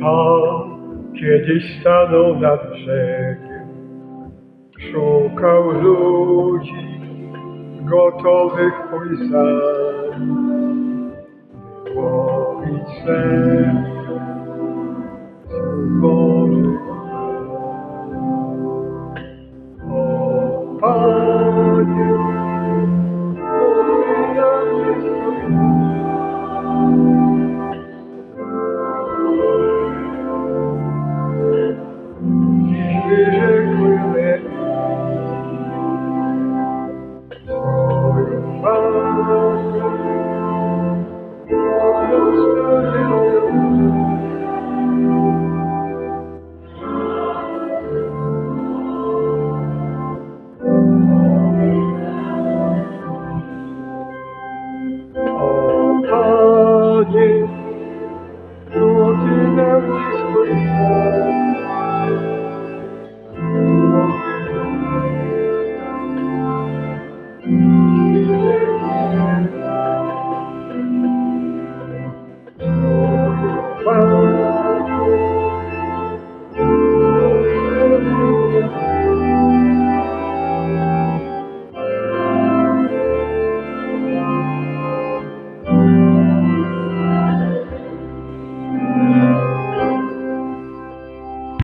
Pan kiedyś stanął nad brzegiem, szukał ludzi gotowych pójść za Jesus.